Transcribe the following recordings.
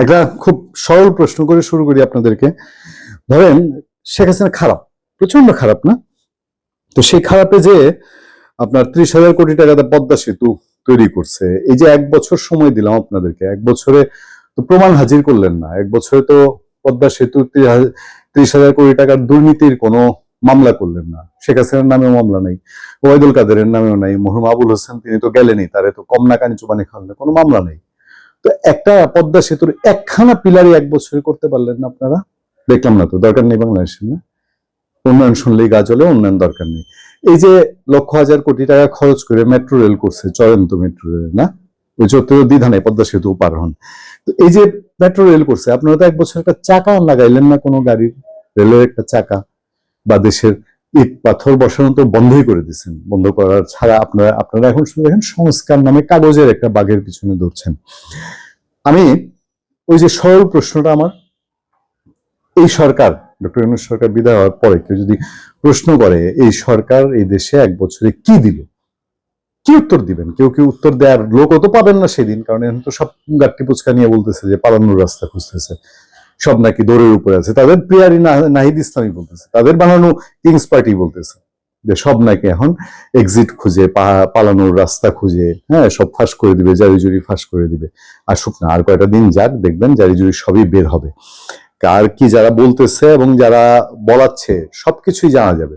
একটা খুব সরল প্রশ্ন করে শুরু করি আপনাদেরকে। ধরেন, শেখ হাসিনা খারাপ প্রচণ্ড খারাপ না? তো সেই খারাপে যে আপনার ত্রিশ হাজার কোটি টাকাতে পদ্মা সেতু তৈরি করছে, এই যে এক বছর সময় দিলাম আপনাদেরকে, এক বছরে তো প্রমাণ হাজির করলেন না। এক বছরে তো পদ্মা সেতু ত্রিশ হাজার কোটি টাকার দুর্নীতির কোনো মামলা করলেন না। শেখ হাসিনার নামেও মামলা নেই, ওবায়দুল কাদেরের নামেও নাই মহুম আবুল হোসেন তিনি তো গেলেনই, তারে তো কম নাকানি চুবানি খাওয়ালেন কোনো মামলা নেই। তো একটা পদ্মা সেতুর একখানা পিলারই এক বছরে করতে পারলেন না আপনারা? দেখলাম না তো, দরকার নেই বাংলাদেশের, না? উন্নয়ন শুনলেই গাছ হলে উন্নয়ন দরকার নেই। এই যে লক্ষ হাজার কোটি টাকা খরচ করে মেট্রো রেল করছে, চয়ন্ত মেট্রো রেল, না? ওই চত্বর দ্বিধা নেই, পদ্মা সেতু পার হন। তো এই যে মেট্রো রেল করছে, আপনারা তো এক বছর একটা চাকা লাগাইলেন না কোনো গাড়ির? রেলের একটা চাকা বা দেশের ইট পাথর বসানো তো বন্ধই করে দিচ্ছেন বন্ধ করার ছাড়া আপনারা আপনারা এখন শুনে দেখেন সংস্কার নামে কাগজের একটা বাঘের পিছনে দৌড়ছেন। আমি ওই যে সরল প্রশ্নটা আমার, এই সরকার, ডক্টর ইউনুস সরকার বিদায় হওয়ার পরে কেউ যদি প্রশ্ন করে, এই সরকার এই দেশে এক বছরে কি দিল? কি উত্তর দিবেন? কেউ কেউ উত্তর দেওয়ার লোকও তো পাবেন না সেদিন, কারণ এখন তো সব গাট্টি পুচকা নিয়ে বলতেছে যে পালানোর রাস্তা খুঁজতেছে। সব নাকি দৌড়ের উপরে আছে। তাদের প্রিয়ারি নাহিদ ইসলামী বলতেছে। তাদের বানানো কিংস পার্টি বলতেছে যে সব নাকি এখন এক্সিট খুঁজে পালানোর রাস্তা খুঁজে হ্যাঁ সব ফাঁস করে দিবে, জারি জুরি ফাঁস করে দিবে। আসুক না, আর কয়টা দিন যাক, দেখবেন জারি জুরি সবই বের হবে। কার কি যারা বলতেছে এবং যারা বলাচ্ছে, সবকিছুই জানা যাবে।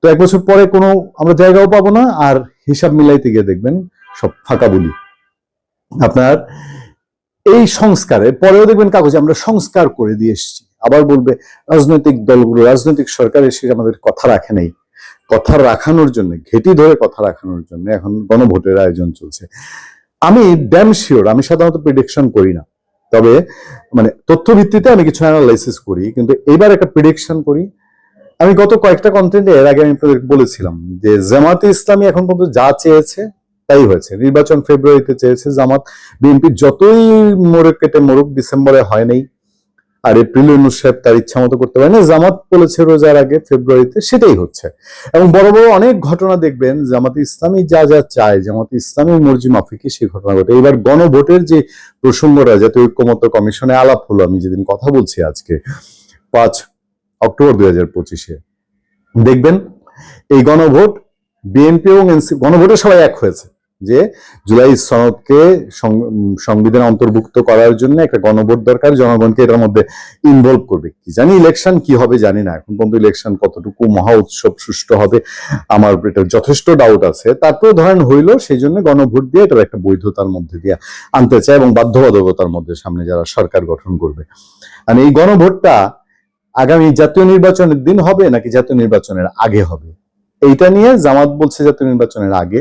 তো এক বছর পরে কোনো আমরা জায়গাও পাবো না, আর হিসাব মিলাইতে গিয়ে দেখবেন সব ফাঁকা বলি। আপনার এই সংস্কারে পরেও দেখবেন কাগজে আমরা সংস্কার করে দিয়ে এসেছি। আবার বলবে, রাজনৈতিক দলগুলো, রাজনৈতিক সরকার এসে আমাদের কথা রাখে নাই। কথা রাখানোর জন্য, ঘেটি ধরে কথা রাখানোর জন্য এখন গণভোটের আয়োজন চলছে। আমি ড্যাম শিওর আমি সাধারণত প্রিডিকশন করি না। তবে মানে তথ্য ভিত্তিতে আমি কিছু অ্যানালাইসিস করি, কিন্তু এবার একটা প্রিডিকশন করি। আমি গত কয়েকটা কন্টেন্টে এর আগে আমি বলেছিলাম যে জামাতে ইসলামী এখন পর্যন্ত যা চেয়েছে তাই হয়েছে। নির্বাচন ফেব্রুয়ারিতে চেয়েছে জামাত। বিএনপি যতই মোড়ক কেটে মোড়ক ডিসেম্বরে হয় নাই। আর এপ্রিল ইউনুস সাহেব তার ইচ্ছা মতো করতে পারে না। জামাত বলেছে রোজার আগে ফেব্রুয়ারিতে, সেটাই হচ্ছে। এবং বড় বড় অনেক ঘটনা দেখবেন, জামাত ইসলামী যা যা চায়, জামাত ইসলামী মর্জি মাফিকে সেই ঘটনা ঘটে। এবার গণভোটের যে প্রসঙ্গটা যাতে ঐক্যমত্য কমিশনে আলাপ হলো, আমি যেদিন কথা বলছি আজকে, পাঁচ অক্টোবর দুই হাজার পঁচিশে। দেখবেন, এই গণভোট বিএনপি এবং এনসি, গণভোটে সবাই এক হয়েছে। যে জুলাই সনদকে সংবিধান অন্তর্ভুক্ত করার জন্য একটা গণভোট দরকার, জনগণকে এটার মধ্যে ইনভলভ করবে। কি জানি ইলেকশন কি হবে জানি না, এখন পর্যন্ত ইলেকশন কতটুকু মহা উৎসব সুষ্ঠু হবে, আমার এটা যথেষ্ট ডাউট আছে। তারপরে ধরেন হইল, সেই জন্য গণভোট দিয়ে এটার একটা বৈধতার মধ্যে দিয়ে আনতে চায় এবং বাধ্যবাধকতার মধ্যে সামনে যারা সরকার গঠন করবে। মানে এই গণভোটটা আগামী জাতীয় নির্বাচনের দিন হবে নাকি জাতীয় নির্বাচনের আগে হবে? এইটা নিয়ে জামাত বলছে জাতীয় নির্বাচনের আগে।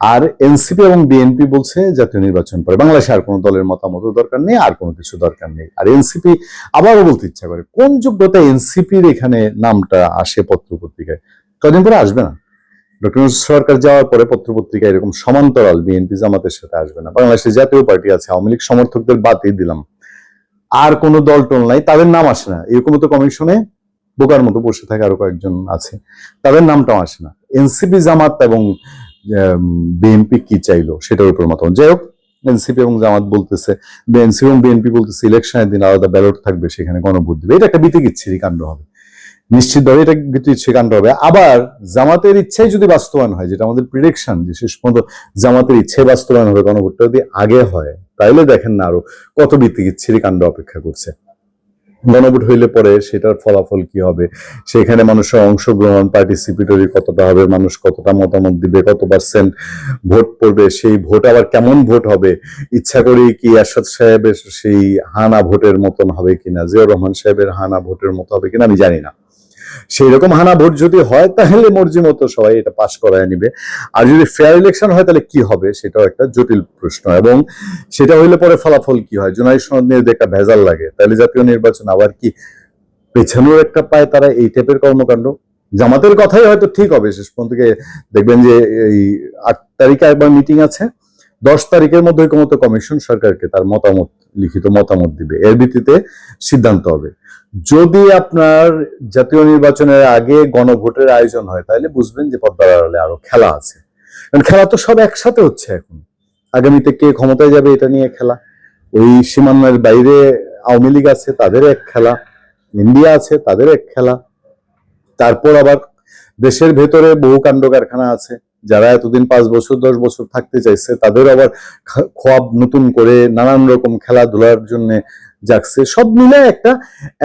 আর এনসিপি এবং বিএনপি বলছে জাতীয় নির্বাচন পরে। বাংলাদেশে আর কোনো দলের মতামত দরকার নেই, আর কোনো কিছু দরকার নেই। আর এনসিপি আবারও বলতে ইচ্ছা করে, কোন যোগ্যতা এনসিপির এখানে নামটা আসে পত্র পত্রিকায় কদিন পরে আসবে না। ডক্টর সরকার যাওয়ার পরে পত্র পত্রিকা এরকম সমান্তরাল বিএনপি জামাতের সাথে আসবে না। বাংলাদেশের জাতীয় পার্টি আছে, আওয়ামী লীগ সমর্থকদের বাদই দিলাম। আর কোনো দল টল নাই, তাদের নাম আসে না। এরকম তো কমিশনে বোকার মতো বসে থাকে আরও কয়েকজন আছে, তাদের নামটাও আসে না। এনসিপি, জামাত এবং বিএনপি কি চাইলো সেটার উপর মতামত। যাই হোক এনসিপি এবং জামাত বলতেছে এনসিপি এবং বিএনপি বলতেছে, ইলেকশনের দিন আলাদা ব্যালট থাকবে, সেখানে গণভোট দিবে। এটা একটা বিতিকিচ্ছিরি কাণ্ড হবে। নিশ্চিতভাবে এটা বিতিকিচ্ছিরি কাণ্ড হবে। আবার জামাতের ইচ্ছাই যদি বাস্তবায়ন হয়, যেটা আমাদের প্রিডিকশন যে শেষ পর্যন্ত জামাতের ইচ্ছাই বাস্তবায়ন হবে গণভোটটা যদি আগে হয়, তাইলে দেখেন না আরও কত বিতিকিচ্ছিরি কাণ্ড অপেক্ষা করছে। গণভোট হইলে পরে সেটার ফলাফল কি হবে? সেখানে মানুষের অংশগ্রহণ পার্টিসিপেটরি কতটা হবে, মানুষ কতটা মতামত দিবে, কত পার্সেন্ট ভোট পড়বে, সেই ভোট আবার কেমন ভোট হবে? ইচ্ছা করি কি আরশাদ সাহেবের সেই হানা ভোটের মতন হবে কিনা? জিয়াউর রহমান সাহেবের হানা ভোটের মতো হবে কিনা আমি জানি না। সেই রকম হানা ভোট যদি হয়, তাহলে মর্জি মতো সবাই এটা পাশ করায় নিবে। আর যদি ফেয়ার ইলেকশন হয়, তাহলে কি হবে? সেটাও একটা জটিল প্রশ্ন। এবং সেটা হইলে পরে ফলাফল কি হয়? জুনাই সনদ নিয়ে একটা ভেজাল লাগে, তাহলে জাতীয় নির্বাচন আবার কি পেছানোর একটা পায় তারা এই টাইপের কর্মকাণ্ড? জামাতের কথাই হয়তো ঠিক হবে। শেষ পর্যন্ত দেখবেন যে এই আট তারিখে একবার মিটিং আছে। দশ তারিখের মধ্যে ঐক্যমত কমিশন সরকারকে তার মতামত, লিখিত মতামত দিবে। এর ভিত্তিতে সিদ্ধান্ত হবে। যদি আপনার জাতীয় নির্বাচনের আগে গণভোটের আয়োজন হয়, তাহলে বুঝবেন যে পদ্মার আড়ালে আরও খেলা আছে। কারণ খেলা তো সব একসাথে হচ্ছে এখন। আগামীতে কে ক্ষমতায় যাবে এটা নিয়ে খেলা? ওই সীমান্তের বাইরে আওয়ামী লীগ আছে, তাদের এক খেলা। ইন্ডিয়া আছে, তাদের এক খেলা। তারপর আবার দেশের ভেতরে বহু কাণ্ড কারখানা আছে। যারা এতদিন পাঁচ বছর, দশ বছর থাকতে চাইছে, তাদের আবার খোয়াব নতুন করে নানান রকম খেলাধুলার জন্য যাচ্ছে। সব মিলে একটা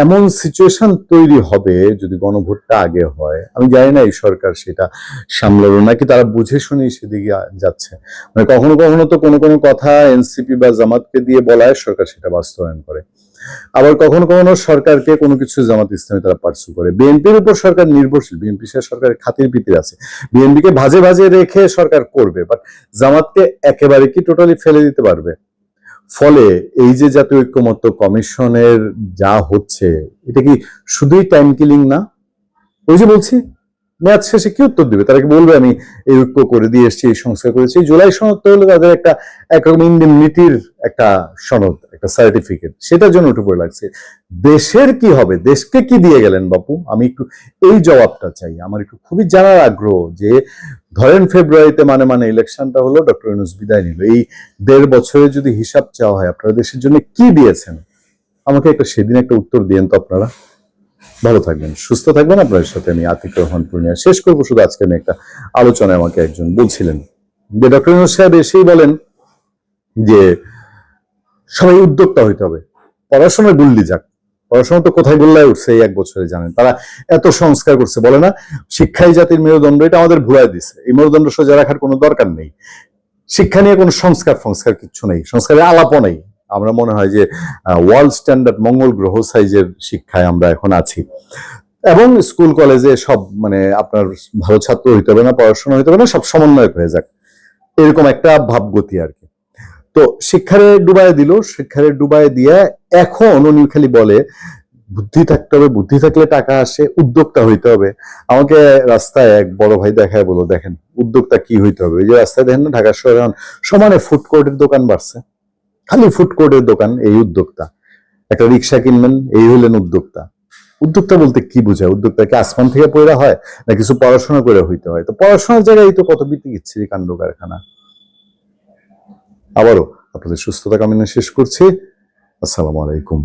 এমন সিচুয়েশন তৈরি হবে যদি গণভোটটা আগে হয়। আমি জানি না এই সরকার সেটা সামলালো নাকি তারা বুঝে শুনেই সেদিকে যাচ্ছে। মানে কখনো কখনো তো কোনো কোনো কথা এনসিপি বা জামাতকে দিয়ে বলায় সরকার সেটা বাস্তবায়ন করে। আবার কখনো কখনো সরকারকে কোনো কিছু জামাত ইসলামী তারা পার্সু করে। বিএনপির উপর সরকার নির্ভরশীল। বিএনপি সে সরকারের খাতির পিতির আছে। বিএনপিকে ভাজে ভাজে রেখে সরকার করবে বাট জামাতকে একেবারে কি টোটালি ফেলে দিতে পারবে? ফলে এই যে জাতীয় ঐক্যমত্য কমিশনের যা হচ্ছে, এটা কি শুধুই টাইম কিলিং না? ওই যে বলছি, মেয়াদ শেষে কি উত্তর দিবে? তারা কি বলবে, আমি এই ঐক্য করে দিয়ে এসেছি, এই সংস্কার করেছি জুলাই সনদ তো হলো তাদের একটা একরকম ইন্ডিমনিটির একটা সনদ। একটা সার্টিফিকেট সেটার জন্য উঠে পড়ে লাগছে। দেশের কি হবে? দেশকে কি দিয়ে গেলেন বাপু? আমি একটু এই জবাবটা চাই। আমার একটু খুবই জানার আগ্রহ যে ধরেন ফেব্রুয়ারিতে মানে মানে ইলেকশনটা হলো ডক্টর ইউনুস বিদায় নিল। এই দেড় বছরে যদি হিসাব চাওয়া হয়, আপনারা দেশের জন্য কি দিয়েছেন? আমাকে একটা সেদিন একটা উত্তর দিয়েন তো আপনারা। ভালো থাকবেন, সুস্থ থাকবেন। আপনাদের সাথে আমি আতিক রহমান পূর্ণিয়া শেষ করব। শুধু আজকে আমি একটা আলোচনায় আমাকে একজন বলছিলেন। যে ডক্টর ইউনুস সাহেব এসেই বলেন যে সবাই উদ্যোক্তা হইতে হবে। পড়াশোনায় গুল্লি যাক। পড়াশোনা তো কোথায় গোল্লায় উঠছে এই এক বছরে জানেন। তারা এত সংস্কার করছে, বলে না, শিক্ষাই জাতির মেরুদণ্ড, এটা আমাদের ভুলাই দিছে। এই মেরুদণ্ড সোজা রাখার কোনো দরকার নেই। শিক্ষা নিয়ে কোনো সংস্কার সংস্কার কিচ্ছু নেই, সংস্কারের আলাপও নেই। আমরা মনে হয় যে ওয়ার্ল্ড স্ট্যান্ডার্ড মঙ্গল গ্রহ সাইজের শিক্ষায় আমরা এখন আছি। এবং স্কুল কলেজে সব মানে আপনার ভালো ছাত্র হইতে হবে না, পড়াশোনা হইতে হবে না, সব সমন্বয়ক হয়ে যাক। এরকম একটা ভাবগতি আর কি। তো শিক্ষারে ডুবায় দিল, শিক্ষারে ডুবায় দিয়ে এখন উনি খালি বলে, বুদ্ধি থাকতে হবে, বুদ্ধি থাকলে টাকা আসে, উদ্যোক্তা হইতে হবে। আমাকে রাস্তায় এক বড় ভাই দেখায় বলো দেখেন, উদ্যোক্তা কি হইতে হবে? যে রাস্তায় দেখেন না, ঢাকা শহরে এখন সমানে ফুড কোর্টের দোকান বাড়ছে। খালি ফুড কোর্টের দোকান, এই উদ্যোক্তা। একটা রিক্সা কিনবেন, এই হলেন উদ্যোক্তা। উদ্যোক্তা বলতে কি বোঝায়? উদ্যোক্তা কি আসমান থেকে পয়রা হয়, না কিছু পড়াশোনা করে হইতে হয়? তো পড়াশোনার জায়গায় তো কত বিতি ইচ্ছে কাণ্ড কারখানা। আবারও আপনাদের সুস্থতা কামনা শেষ করছি। আসসালামু আলাইকুম।